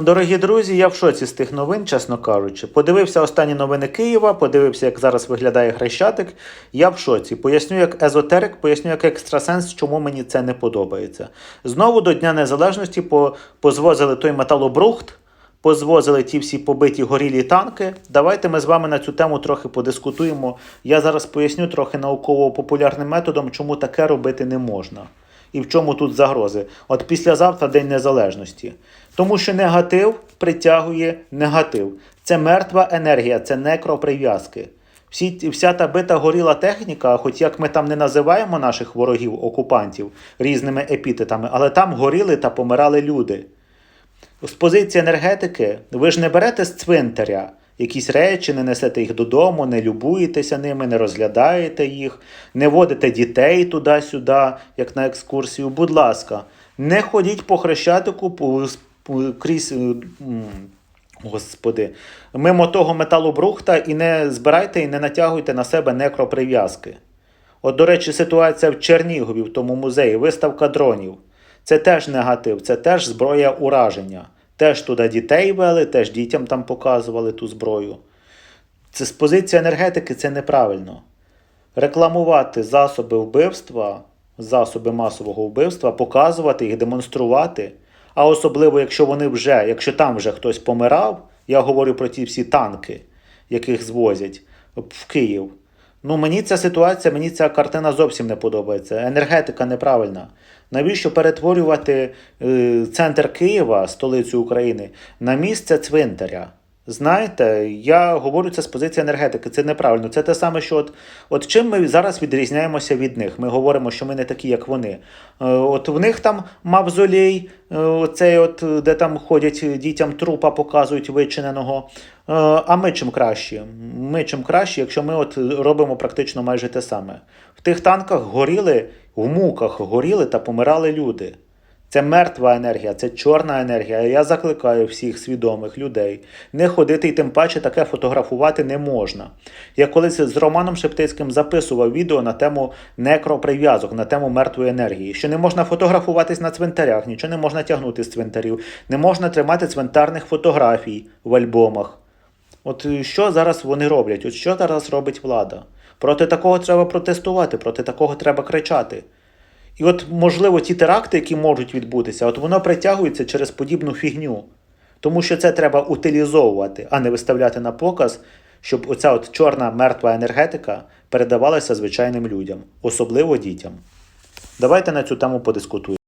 Дорогі друзі, я в шоці з тих новин, чесно кажучи. Подивився останні новини Києва, подивився, як зараз виглядає Хрещатик. Я в шоці. Поясню як езотерик, поясню як екстрасенс, чому мені це не подобається. Знову до Дня Незалежності по- позвозили той металобрухт, позвозили ті всі побиті горілі танки. Давайте ми з вами на цю тему трохи подискутуємо. Я зараз поясню трохи науково-популярним методом, чому таке робити не можна. І в чому тут загрози? От післязавтра День Незалежності. Тому що негатив притягує негатив. Це мертва енергія, це некроприв'язки. Всі, вся та бита горіла техніка, хоч як ми там не називаємо наших ворогів, окупантів різними епітетами, але там горіли та помирали люди. З позиції енергетики ви ж не берете з цвинтаря якісь речі, не несете їх додому, не любуєтеся ними, не розглядаєте їх, не водите дітей туди-сюди, як на екскурсію. Будь ласка, не ходіть по хрещатику крізь. е, Господи, мимо того металобрухта і не збирайте і не натягуйте на себе некроприв'язки. От, до речі, ситуація в Чернігові, в тому музеї, виставка дронів. Це теж негатив, це теж зброя ураження. Теж туди дітей вели, теж дітям там показували ту зброю. Це з позиції енергетики це неправильно. Рекламувати засоби вбивства, засоби масового вбивства, показувати їх, демонструвати. А особливо, якщо вони вже, якщо там вже хтось помирав, я говорю про ті всі танки, яких звозять в Київ. Ну, мені ця ситуація, мені ця картина зовсім не подобається. Енергетика неправильна. Навіщо перетворювати е, центр Києва, столицю України, на місце цвинтаря? Знаєте, я говорю це з позиції енергетики, це неправильно. Це те саме, що от, от чим ми зараз відрізняємося від них. Ми говоримо, що ми не такі, як вони. Е, От в них там мавзолей, е, оцей от, е, де там ходять дітям трупа, показують вичиненого. Е, А ми чим краще? Ми чим краще, якщо ми от робимо практично майже те саме. В тих танках горіли, в муках горіли та помирали люди. Це мертва енергія, це чорна енергія. Я закликаю всіх свідомих людей не ходити і тим паче таке фотографувати не можна. Я колись з Романом Шептицьким записував відео на тему некроприв'язок, на тему мертвої енергії, що не можна фотографуватись на цвинтарях, нічого не можна тягнути з цвинтарів, не можна тримати цвинтарних фотографій в альбомах. От що зараз вони роблять? От що зараз робить влада? Проти такого треба протестувати, проти такого треба кричати. І от, можливо, ті теракти, які можуть відбутися, от воно притягується через подібну фігню. Тому що це треба утилізовувати, а не виставляти на показ, щоб оця от чорна мертва енергетика передавалася звичайним людям, особливо дітям. Давайте на цю тему подискутуємо.